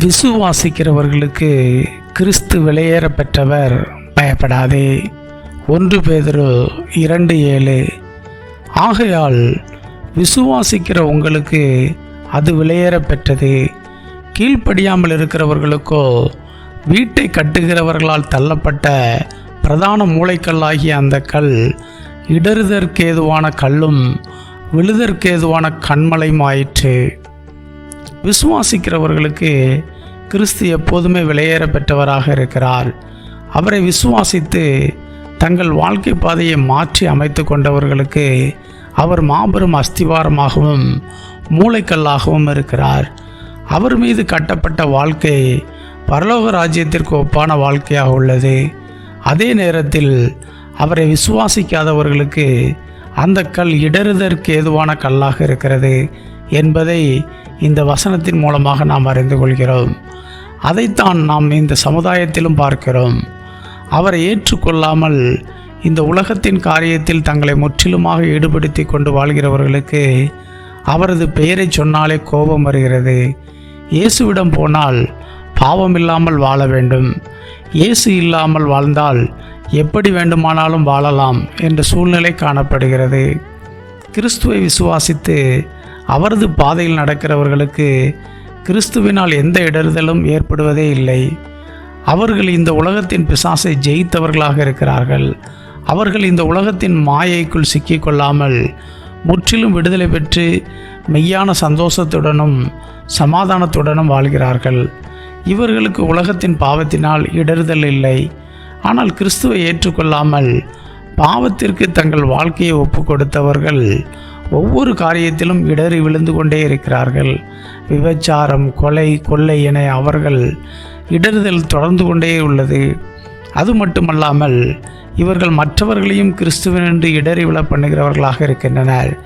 விசுவாசிக்கிறவர்களுக்கு கிறிஸ்து வெளியேற பெற்றவர் பயப்படாதே. ஒன்று பேதரு இரண்டு ஏழு. ஆகையால் விசுவாசிக்கிற உங்களுக்கு அது வெளியேற பெற்றது. கீழ்ப்படியாமல் இருக்கிறவர்களுக்கோ வீட்டை கட்டுகிறவர்களால் தள்ளப்பட்ட பிரதான மூளைக்கல்லாகிய அந்த கல் இடறுதற்கேதுவான கல்லும் விழுதற்கேதுவான கண்மலையுமாயிற்று விசுவாசிக்கிறவர்களுக்கு கிறிஸ்து எப்போதுமே விலையேற பெற்றவராக இருக்கிறார். அவரை விசுவாசித்து தங்கள் வாழ்க்கை பாதையை மாற்றி அமைத்து கொண்டவர்களுக்கு அவர் மாபெரும் அஸ்திவாரமாகவும் மூளைக்கல்லாகவும் இருக்கிறார். அவர் மீது கட்டப்பட்ட வாழ்க்கை பரலோக ராஜ்யத்திற்கு ஒப்பான வாழ்க்கையாக உள்ளது. அதே நேரத்தில் அவரை விசுவாசிக்காதவர்களுக்கு அந்த கல் இடறுதற்கு ஏதுவான கல்லாக இருக்கிறது என்பதை இந்த வசனத்தின் மூலமாக நாம் அறிந்து கொள்கிறோம். அதைத்தான் நாம் இந்த சமுதாயத்திலும் பார்க்கிறோம். அவரை ஏற்றுக்கொள்ளாமல் இந்த உலகத்தின் காரியத்தில் தங்களை முற்றிலுமாக ஈடுபடுத்தி கொண்டு வாழ்கிறவர்களுக்கு அவரது பெயரை சொன்னாலே கோபம் வருகிறது. இயேசுவிடம் போனால் பாவம் இல்லாமல் வாழ வேண்டும். இயேசு இல்லாமல் வாழ்ந்தால் எப்படி வேண்டுமானாலும் வாழலாம் என்ற சூழ்நிலை காணப்படுகிறது. கிறிஸ்துவை விசுவாசித்து அவரது பாதையில் நடக்கிறவர்களுக்கு கிறிஸ்துவினால் எந்த இடறுதலும் ஏற்படுவதே இல்லை. அவர்கள் இந்த உலகத்தின் பிசாசை ஜெயித்தவர்களாக இருக்கிறார்கள். அவர்கள் இந்த உலகத்தின் மாயைக்குள் சிக்கிக்கொள்ளாமல் முற்றிலும் விடுதலை பெற்று மெய்யான சந்தோஷத்துடனும் சமாதானத்துடனும் வாழ்கிறார்கள். இவர்களுக்கு உலகத்தின் பாவத்தினால் இடறுதல் இல்லை. ஆனால் கிறிஸ்துவை ஏற்றுக்கொள்ளாமல் பாவத்திற்கு தங்கள் வாழ்க்கையை ஒப்பு கொடுத்தவர்கள் ஒவ்வொரு காரியத்திலும் இடறி விழுந்து கொண்டே இருக்கிறார்கள். விபச்சாரம் கொலை கொள்ளை என அவர்கள் இடறுதல் தொடர்ந்து கொண்டே உள்ளது. அது மட்டுமல்லாமல் இவர்கள் மற்றவர்களையும் கிறிஸ்துவனென்று இடறி விழ பண்ணுகிறவர்களாக இருக்கின்றனர்.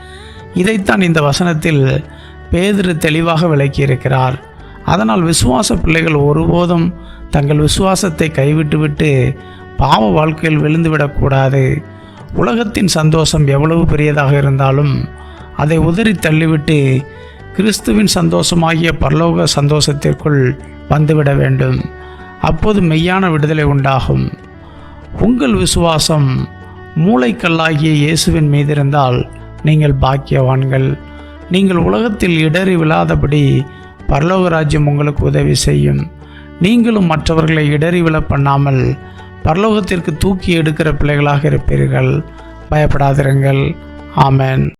இதைத்தான் இந்த வசனத்தில் பேதிரு தெளிவாக விளக்கியிருக்கிறார். அதனால் விசுவாச பிள்ளைகள் ஒருபோதும் தங்கள் விசுவாசத்தை கைவிட்டுவிட்டு பாவ வாழ்க்கையில் விழுந்துவிடக்கூடாது உலகத்தின் சந்தோஷம் எவ்வளவு பெரியதாக இருந்தாலும் அதை உதறி தள்ளிவிட்டு கிறிஸ்துவின் சந்தோஷமாகிய பரலோக சந்தோஷத்திற்குள் வந்துவிட வேண்டும். அப்போது மெய்யான விடுதலை உண்டாகும். உங்கள் விசுவாசம் மூளைக்கல்லாகிய இயேசுவின் மீது இருந்தால் நீங்கள் பாக்கியவான்கள். நீங்கள் உலகத்தில் இடறி விழாதபடி பரலோக ராஜ்யம் உங்களுக்கு உதவி செய்யும். நீங்களும் மற்றவர்களை இடறி விழ பண்ணாமல் பரலோகத்திற்கு தூக்கி எடுக்கிற பிள்ளைகளாக இருப்பீர்கள். பயப்படாதிருங்கள். ஆமென்.